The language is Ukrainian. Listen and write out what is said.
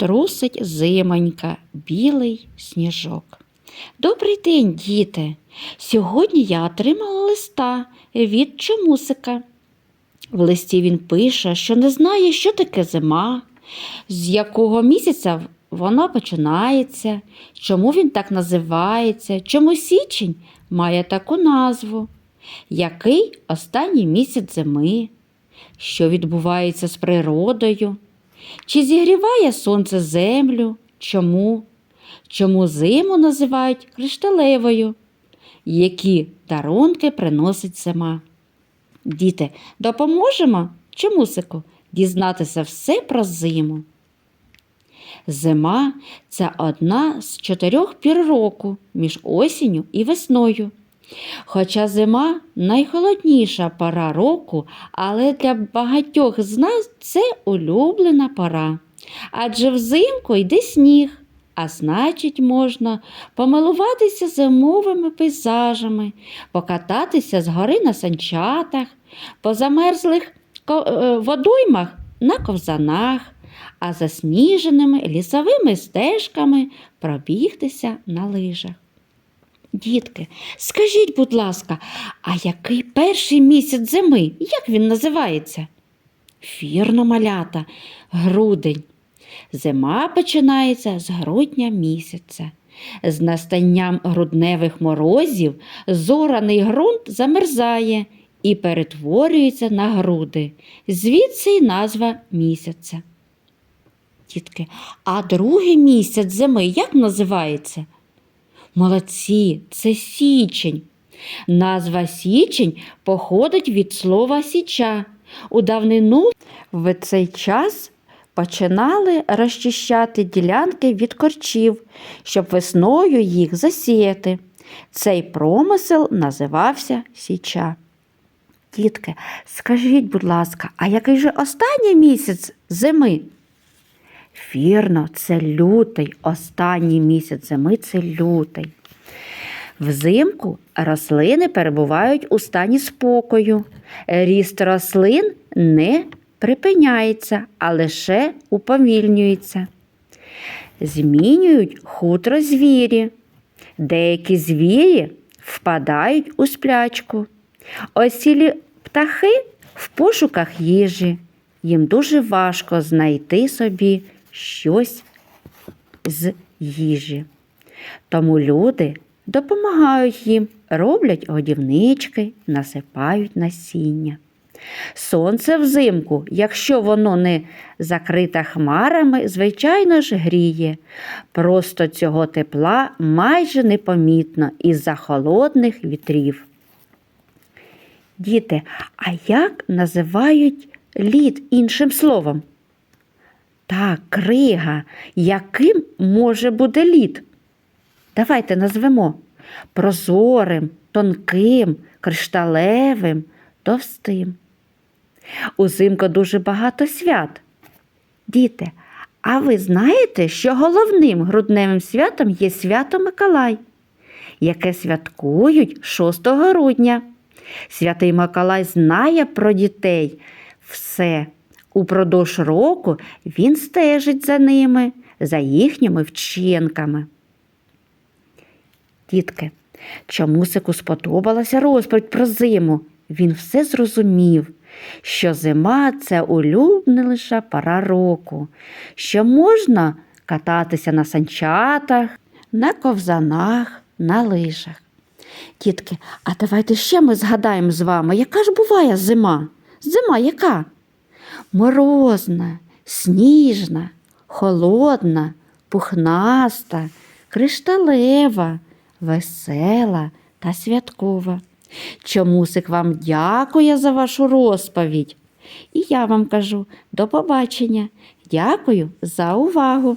трусить зимонька, білий сніжок. Добрий день, діти! Сьогодні я отримала листа від чомусика. В листі він пише, що не знає, що таке зима, з якого місяця вона починається, чому він так називається, чому січень має таку назву, який останній місяць зими, що відбувається з природою, чи зігріває сонце землю, чому, чому зиму називають кришталевою, які дарунки приносить зима. Діти, допоможемо чомусику дізнатися все про зиму. Зима це одна з чотирьох пір року між осінню і весною. Хоча зима найхолодніша пора року, але для багатьох з нас це улюблена пора. Адже взимку йде сніг, а значить, можна помилуватися зимовими пейзажами, покататися з гори на санчатах, по замерзлих е, водоймах на ковзанах, а засніженими лісовими стежками пробігтися на лижах. Дітки, скажіть, будь ласка, а який перший місяць зими? Як він називається? Вірно, малята, грудень. Зима починається з грудня місяця. З настанням грудневих морозів зораний ґрунт замерзає і перетворюється на груди. Звідси й назва місяця. Дітки, а другий місяць зими як називається? Молодці, це січень. Назва січень походить від слова січа. У давнину в цей час починали розчищати ділянки від корчів, щоб весною їх засіяти. Цей промисел називався січа. Дітки, скажіть, будь ласка, а який же останній місяць зими? Вірно, це лютий. Останній місяць зими це лютий. Взимку рослини перебувають у стані спокою. Ріст рослин не припиняється, а лише уповільнюється. Змінюють хутро звірі. Деякі звірі впадають у сплячку. Осілі птахи в пошуках їжі. Їм дуже важко знайти собі щось з їжі. Тому люди допомагають їм, роблять годівнички, насипають насіння. Сонце взимку, якщо воно не закрите хмарами, звичайно ж гріє. Просто цього тепла майже непомітно із-за холодних вітрів. Діти, а як називають лід іншим словом? Так, крига. Яким може бути лід? Давайте назвемо прозорим, тонким, кришталевим, товстим. Узимку дуже багато свят. Діти, а ви знаєте, що головним грудневим святом є свято Миколай, яке святкують 6 грудня. Святий Миколай знає про дітей все. Упродовж року він стежить за ними, за їхніми вчинками. Дітки, чомусику сподобалася розповідь про зиму. Він все зрозумів, що зима це улюблена пора року, що можна кататися на санчатах, на ковзанах, на лижах. Дітки, а давайте ще ми згадаємо з вами, яка ж буває зима? Зима яка? Морозна, сніжна, холодна, пухнаста, кришталева, весела та святкова. Чомусик вам дякує за вашу розповідь. І я вам кажу до побачення. Дякую за увагу.